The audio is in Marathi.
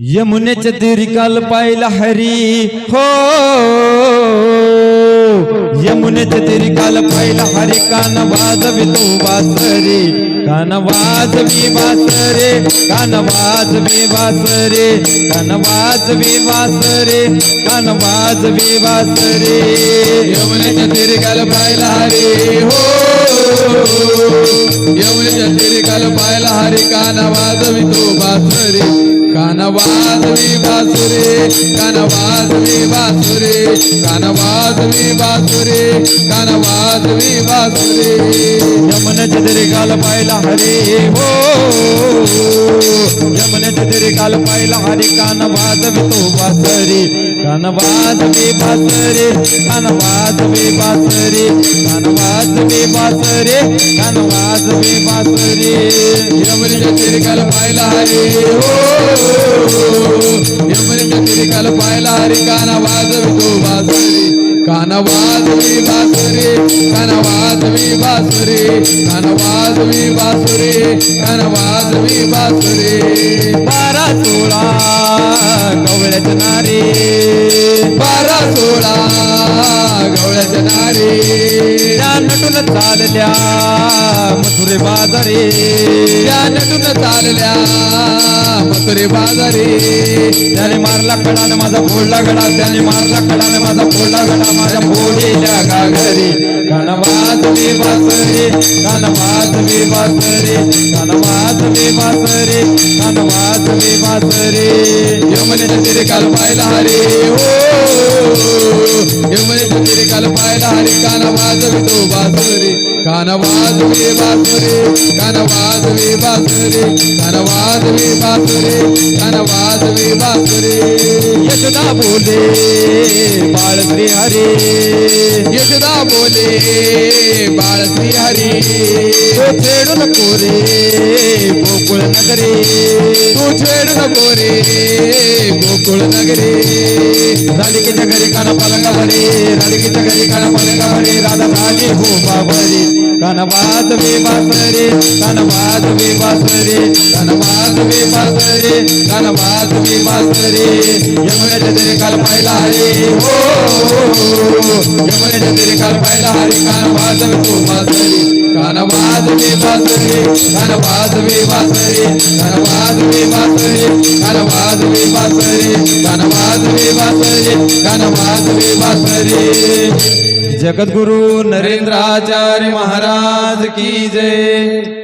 यमुनेचे तीरी पाहिला हरी हो. यमुनेचे तीरी पाहिला हरी कान वाजवी तो वासरे कान वाजवी वासरे कान वाजवी वासरे कान वाजवी वासरे कान वाजवी वासरे. यमुनेचे तीरी पाहिला हरी हो. यमुनेचे तीरी पाहिला हरी कान वाजवी तो वासरे. कानवाजवी बासुरे कान वाजवी बासुरे कानवाजवी बासुरे कान बासुरे. यमुनेच्या तीरी काल पाहिला हरे हो. यमुनेच्या तीरी काल पाहिला हरे कानवाजवी तो वासरे कानवाजवी वाजवी कानवाजवी कान कानवाजवी वासरे कानवाजवी वाजवी वासरे कान वाजवी वासरे यमुनेच्या पाहिला हरी. हो यमुनेच्या तीरी पाहिला हरी. कान वाजवी तो बासुरे कान वाजवी बासुरे कान वाजवी बासुरे कान वाजवी बासुरे कान वाजवी बासुरे बारा सोळा गवळ्याच्या नारे. नटून चालल्या मथुरे बाजारे. त्या नटून चालल्या मथुरे बाजारे. त्याने मारला कडाने माझा फोडला गडा. त्याने मारला कडाने माझा फोडला गडा. माझ्या फोडीच्या गागरे कणवाज मी बासरे कणवाज मी बासरे कणवाज मी बासरे कणवाज मी बासरे यमने तिरे काल पाहिला हरे. हो यमुनेच्या तिरे काल पाहिला हरे कान वाजवी तो बासुरे कान वाजवी बासुरे कान वाजवी बासुरे कान वाजवी बासुरे कान वाजवी बासुरे यशोदा बोले बाळ श्री हरे. यशोदा बोले बाळ श्री हरी. तो छेडू नको रे गोकुळ नगरे. तू छेडू नको रे गोकुळ नगरे. राधिकेच्या घरी काना पलंगा भरे राधिकेच्या घरी काना पलंगा भरे राधा राजे हो बाबरे कान वाजवे वासरे कान वाजवे वासरे कान वाजवे वासरे कान वाजवे वासरे यमुनेच्या तेरे काल पाहिला हरे हो यमुनेच्या तेरे काल पाहिला हरे कान वाजवे तो वासरे कान वाजवे वासरे कान वाजवे वासरे वासरे कान वाजवे वासरे. जगद्गुरु नरेंद्राचार्य महाराज की जय.